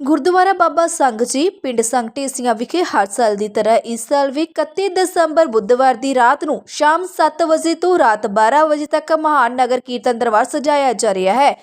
ਗੁਰਦੁਆਰਾ ਬਾਬਾ ਸੰਘ ਜੀ, ਪਿੰਡ ਸੰਘ ਢੇਸੀਆਂ ਵਿਖੇ ਹਰ ਸਾਲ ਦੀ ਤਰ੍ਹਾਂ ਇਸ ਸਾਲ ਵੀ 31 ਦਸੰਬਰ ਬੁੱਧਵਾਰ ਦੀ ਰਾਤ ਨੂੰ ਸ਼ਾਮ 7 ਵਜੇ ਤੋਂ ਰਾਤ 12 ਵਜੇ ਤੱਕ ਮਹਾਨ ਨਗਰ ਕੀਰਤਨ ਦਰਬਾਰ ਸਜਾਇਆ ਜਾ ਰਿਹਾ ਹੈ।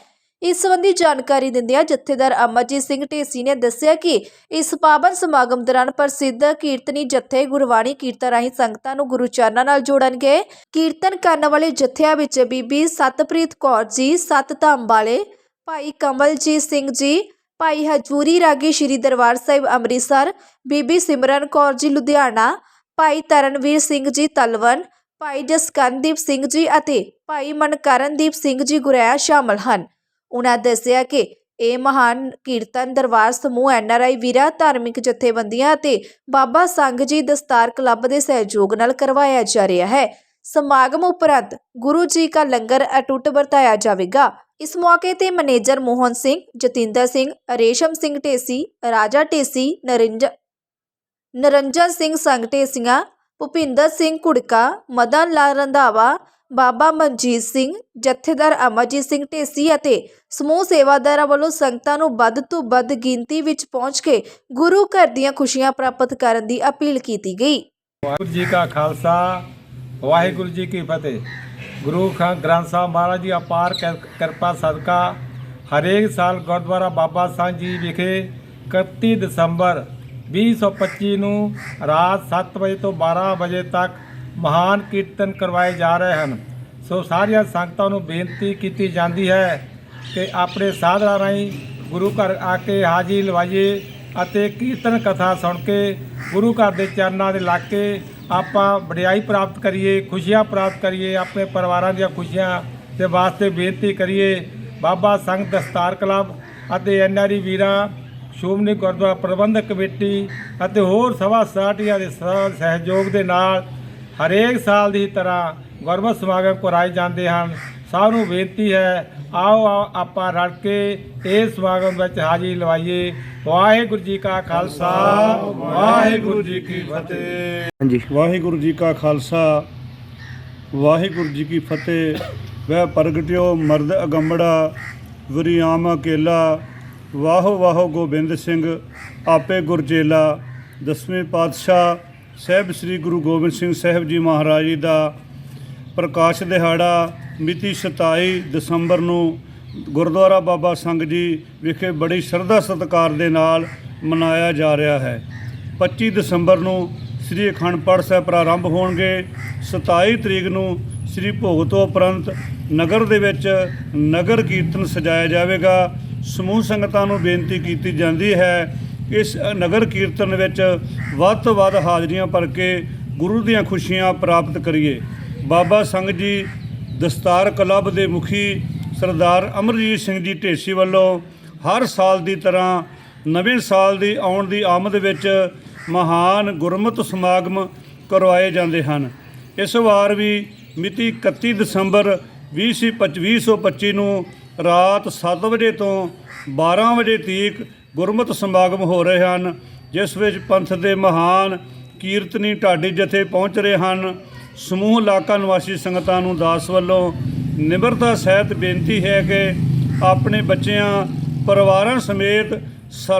ਇਸ ਸੰਬੰਧੀ ਜਾਣਕਾਰੀ ਦਿੰਦਿਆਂ ਜਥੇਦਾਰ ਅਮਰਜੀਤ ਸਿੰਘ ਢੇਸੀ ਨੇ ਦੱਸਿਆ ਕਿ ਇਸ ਪਾਵਨ ਸਮਾਗਮ ਦੌਰਾਨ ਪ੍ਰਸਿੱਧ ਕੀਰਤਨੀ ਜਥੇ ਗੁਰਬਾਣੀ ਕੀਰਤਨ ਰਾਹੀਂ ਸੰਗਤਾਂ ਨੂੰ ਗੁਰੂ ਚਰਨਾਂ ਨਾਲ ਜੋੜਨਗੇ। ਕੀਰਤਨ ਕਰਨ ਵਾਲੇ ਜਥਿਆਂ ਵਿੱਚ ਬੀਬੀ ਸਤਪ੍ਰੀਤ ਕੌਰ ਜੀ ਸੱਤ ਧਾਮ ਵਾਲੇ ਭਾਈ ਕਮਲਜੀਤ ਸਿੰਘ ਜੀ ਭਾਈ ਹਜੂਰੀ ਰਾਗੀ ਸ਼੍ਰੀ ਦਰਬਾਰ ਸਾਹਿਬ ਅੰਮ੍ਰਿਤਸਰ, ਬੀਬੀ ਸਿਮਰਨ ਕੌਰ ਜੀ ਲੁਧਿਆਣਾ, ਭਾਈ ਤਰਨਵੀਰ ਸਿੰਘ ਜੀ ਤਲਵਨ, ਭਾਈ ਜਸਕਰਨਦੀਪ ਸਿੰਘ ਜੀ ਅਤੇ ਭਾਈ ਮਨਕਰਨਦੀਪ ਸਿੰਘ ਜੀ ਗੁਰੈਆ ਸ਼ਾਮਲ ਹਨ। ਉਹਨਾਂ ਦੱਸਿਆ ਕਿ ਇਹ ਮਹਾਨ ਕੀਰਤਨ ਦਰਬਾਰ ਸਮੂਹ ਐਨਆਰਆਈ ਵੀਰਾ, ਧਾਰਮਿਕ ਜਥੇਬੰਦੀਆਂ ਅਤੇ ਬਾਬਾ ਸੰਘ ਜੀ ਦਸਤਾਰ ਕਲੱਬ ਦੇ ਸਹਿਯੋਗ ਨਾਲ ਕਰਵਾਇਆ ਜਾ ਰਿਹਾ ਹੈ। ਸਮਾਗਮ ਉਪਰੰਤ ਗੁਰੂ ਜੀ ਕਾ ਲੰਗਰ ਅਟੁੱਟ ਵਰਤਾਇਆ ਜਾਵੇਗਾ। ਇਸ ਮੌਕੇ ਤੇ ਮੈਨੇਜਰ ਮੋਹਨ ਸਿੰਘ, ਜਤਿੰਦਰ ਸਿੰਘ, ਰੇਸ਼ਮ ਸਿੰਘ ਢੇਸੀ, ਰਾਜਾ ਢੇਸੀ, ਨਰਿੰਜ, ਨਰੰਜਨ ਸਿੰਘ ਸੰਗ ਢੇਸੀਆਂ, ਭੁਪਿੰਦਰ ਸਿੰਘ ਕੁੜਕਾ ਮਦਨ ਲਾਲ ਰੰਧਾਵਾ, ਬਾਬਾ ਮਨਜੀਤ ਸਿੰਘ, ਜਥੇਦਾਰ ਅਮਰਜੀਤ ਸਿੰਘ ਢੇਸੀ ਅਤੇ ਸਮੂਹ ਸੇਵਾਦਾਰਾਂ ਵੱਲੋਂ ਸੰਗਤਾਂ ਨੂੰ ਵੱਧ ਤੋਂ ਵੱਧ ਗਿਣਤੀ ਵਿੱਚ ਪਹੁੰਚ ਕੇ ਗੁਰੂ ਘਰ ਦੀਆਂ ਖੁਸ਼ੀਆਂ ਪ੍ਰਾਪਤ ਕਰਨ ਦੀ ਅਪੀਲ ਕੀਤੀ ਗਈ। ਵਾਹਿਗੁਰੂ ਜੀ ਕਾ ਖਾਲਸਾ, ਵਾਹਿਗੁਰੂ ਜੀ ਕੀ ਫਤਿਹ। ਗੁਰੂ ਖਾ ਗ੍ਰੰਥ ਸਾਹਿਬ ਮਹਾਰਾਜ ਦੀ ਅਪਾਰ ਕਿਰ- ਕਿਰਪਾ, ਸਦਕਾ। ਹਰੇਕ ਸਾਲ ਗੁਰਦੁਆਰਾ ਬਾਬਾ ਸਾਹਿਬ ਜੀ ਵਿਖੇ 31 ਦਸੰਬਰ 2025 ਨੂੰ ਰਾਤ 7 ਵਜੇ ਤੋਂ 12 ਵਜੇ ਤੱਕ ਮਹਾਨ ਕੀਰਤਨ ਕਰਵਾਏ ਜਾ ਰਹੇ ਹਨ। ਸੋ ਸਾਰੀਆਂ ਸੰਗਤਾਂ ਨੂੰ ਬੇਨਤੀ ਕੀਤੀ ਜਾਂਦੀ ਹੈ ਕਿ ਆਪਣੇ ਸਾਧਨਾ ਰਾਹੀਂ ਗੁਰੂ ਘਰ ਆ ਕੇ ਹਾਜ਼ਰੀ ਲਵਾਈਏ ਅਤੇ ਕੀਰਤਨ ਕਥਾ ਸੁਣ ਕੇ ਗੁਰੂ ਘਰ ਦੇ ਚਰਨਾਂ ਦੇ ਲੱਗ ਕੇ ਆਪਾਂ ਵਡਿਆਈ ਪ੍ਰਾਪਤ ਕਰੀਏ, ਖੁਸ਼ੀਆਂ ਪ੍ਰਾਪਤ ਕਰੀਏ, ਆਪਣੇ ਪਰਿਵਾਰਾਂ ਦੀਆਂ ਖੁਸ਼ੀਆਂ ਦੇ ਵਾਸਤੇ ਬੇਨਤੀ ਕਰੀਏ। ਬਾਬਾ ਸੰਘ ਦਸਤਾਰ ਕਲੱਬ ਅਤੇ ਐਨਆਰਈ ਵੀਰਾਂ, ਸ਼੍ਰੋਮਣੀ ਗੁਰਦੁਆਰਾ ਪ੍ਰਬੰਧਕ ਕਮੇਟੀ ਅਤੇ ਹੋਰ ਸਭਾ ਸੋਸਾਇਟੀਆਂ ਦੇ ਸਹਿਯੋਗ ਦੇ ਨਾਲ ਹਰੇਕ ਸਾਲ ਦੀ ਤਰ੍ਹਾਂ ਗੁਰਮਤਿ ਸਮਾਗਮ ਕਰਾਏ ਜਾਂਦੇ ਹਨ। ਸਭ ਨੂੰ ਬੇਨਤੀ ਹੈ, ਆਓ ਆਓ, ਆਪਾਂ ਰਲ ਕੇ ਇਸ ਸਮਾਗਮ ਵਿੱਚ ਹਾਜ਼ਰੀ ਲਵਾਈਏ। ਵਾਹਿਗੁਰੂ ਜੀ ਕਾ ਖਾਲਸਾ ਵਾਹਿਗੁਰੂ ਜੀ ਕੀ ਫਤਿਹ। ਹਾਂਜੀ। ਵਾਹਿਗੁਰੂ ਜੀ ਕਾ ਖਾਲਸਾ ਵਾਹਿਗੁਰੂ ਜੀ ਕੀ ਫਤਿਹ। ਵਹਿ ਪ੍ਰਗਟਿਓ ਮਰਦ ਅਗੰਬੜਾ ਵਰਿਆਮ ਅਕੇਲਾ। ਵਾਹੋ ਵਾਹੋ ਗੋਬਿੰਦ ਸਿੰਘ ਆਪੇ ਗੁਰਚੇਲਾ ਦਸਵੇਂ ਪਾਤਸ਼ਾਹ ਸਾਹਿਬ ਸ੍ਰੀ ਗੁਰੂ ਗੋਬਿੰਦ ਸਿੰਘ ਸਾਹਿਬ ਜੀ ਮਹਾਰਾਜ ਜੀ ਦਾ ਪ੍ਰਕਾਸ਼ ਦਿਹਾੜਾ ਮਿਤੀ 27 ਦਸੰਬਰ ਨੂੰ ਗੁਰਦੁਆਰਾ ਬਾਬਾ ਸੰਗ ਜੀ ਵਿਖੇ ਬੜੀ ਸ਼ਰਧਾ ਸਤਿਕਾਰ ਦੇ ਨਾਲ ਮਨਾਇਆ ਜਾ ਰਿਹਾ ਹੈ। 25 ਦਸੰਬਰ ਨੂੰ ਸ੍ਰੀ ਅਖੰਡ ਪਾਠ ਸਾਹਿਬ ਪ੍ਰਾਰੰਭ ਹੋਣਗੇ। 27 ਤਰੀਕ ਨੂੰ ਸ੍ਰੀ ਭੋਗ ਤੋਂ ਉਪਰੰਤ ਨਗਰ ਦੇ ਵਿੱਚ ਨਗਰ ਕੀਰਤਨ ਸਜਾਇਆ ਜਾਵੇਗਾ। ਸਮੂਹ ਸੰਗਤਾਂ ਨੂੰ ਬੇਨਤੀ ਕੀਤੀ ਜਾਂਦੀ ਹੈ ਇਸ ਨਗਰ ਕੀਰਤਨ ਵਿੱਚ ਵੱਧ ਤੋਂ ਵੱਧ ਹਾਜ਼ਰੀਆਂ ਭਰ ਕੇ ਗੁਰੂ ਦੀਆਂ ਖੁਸ਼ੀਆਂ ਪ੍ਰਾਪਤ ਕਰੀਏ। ਬਾਬਾ ਸੰਗ ਜੀ ਦਸਤਾਰ ਕਲੱਬ ਦੇ ਮੁਖੀ ਸਰਦਾਰ ਅਮਰਜੀਤ ਸਿੰਘ ਜੀ ਢੇਸੀ ਵੱਲੋਂ ਹਰ ਸਾਲ ਦੀ ਤਰ੍ਹਾਂ ਨਵੇਂ ਸਾਲ ਦੀ ਆਉਣ ਦੀ ਆਮਦ ਵਿੱਚ ਮਹਾਨ ਗੁਰਮਤਿ ਸਮਾਗਮ ਕਰਵਾਏ ਜਾਂਦੇ ਹਨ। ਇਸ ਵਾਰ ਵੀ ਮਿਤੀ 31 ਦਸੰਬਰ 2025 ਨੂੰ ਰਾਤ 7 ਵਜੇ ਤੋਂ 12 ਵਜੇ ਤੀਕ ਗੁਰਮਤਿ ਸਮਾਗਮ ਹੋ ਰਹੇ ਹਨ, ਜਿਸ ਵਿੱਚ ਪੰਥ ਦੇ ਮਹਾਨ ਕੀਰਤਨੀ ਢਾਡੀ ਜਥੇ ਪਹੁੰਚ ਰਹੇ ਹਨ। ਸਮੂਹ ਇਲਾਕਾ ਨਿਵਾਸੀ ਸੰਗਤਾਂ ਨੂੰ ਦਾਸ ਵੱਲੋਂ ਨਿਮਰਤਾ ਸਹਿਤ ਬੇਨਤੀ ਹੈ ਕਿ ਆਪਣੇ ਬੱਚਿਆਂ, ਪਰਿਵਾਰਾਂ ਸਮੇਤ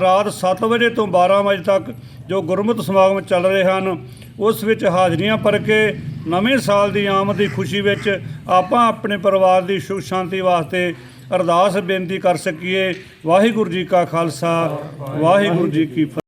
ਰਾਤ 7 ਵਜੇ ਤੋਂ 12 ਵਜੇ ਤੱਕ ਜੋ ਗੁਰਮਤਿ ਸਮਾਗਮ ਚੱਲ ਰਹੇ ਹਨ, ਉਸ ਵਿੱਚ ਹਾਜ਼ਰੀਆਂ ਭਰ ਕੇ ਨਵੇਂ ਸਾਲ ਦੀ ਆਮਦ ਦੀ ਖੁਸ਼ੀ ਵਿੱਚ ਆਪਾਂ ਆਪਣੇ ਪਰਿਵਾਰ ਦੀ ਸੁਖ ਸ਼ਾਂਤੀ ਵਾਸਤੇ ਅਰਦਾਸ ਬੇਨਤੀ ਕਰ ਸਕੀਏ। ਵਾਹਿਗੁਰੂ ਜੀ ਕਾ ਖਾਲਸਾ, ਵਾਹਿਗੁਰੂ ਜੀ ਕੀ ਫਤਿਹ।